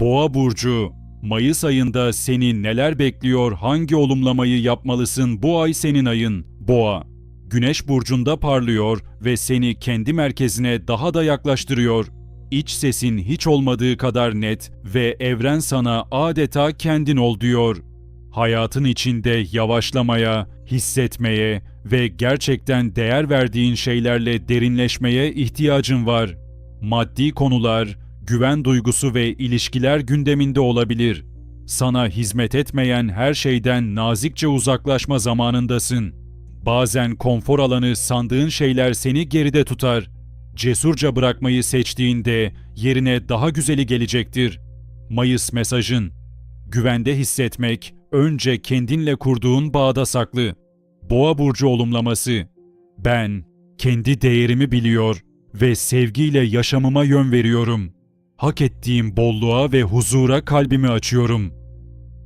Boğa burcu Mayıs ayında seni neler bekliyor, hangi olumlamayı yapmalısın bu ay senin ayın. Boğa Güneş burcunda parlıyor ve seni kendi merkezine daha da yaklaştırıyor. İç sesin hiç olmadığı kadar net ve evren sana adeta kendin ol diyor. Hayatın içinde yavaşlamaya, hissetmeye ve gerçekten değer verdiğin şeylerle derinleşmeye ihtiyacın var. Maddi konular, güven duygusu ve ilişkiler gündeminde olabilir. Sana hizmet etmeyen her şeyden nazikçe uzaklaşma zamanındasın. Bazen konfor alanı sandığın şeyler seni geride tutar. Cesurca bırakmayı seçtiğinde yerine daha güzeli gelecektir. Mayıs mesajın. Güvende hissetmek önce kendinle kurduğun bağda saklı. Boğa burcu olumlaması. Ben kendi değerimi biliyor ve sevgiyle yaşamıma yön veriyorum. Hak ettiğim bolluğa ve huzura kalbimi açıyorum.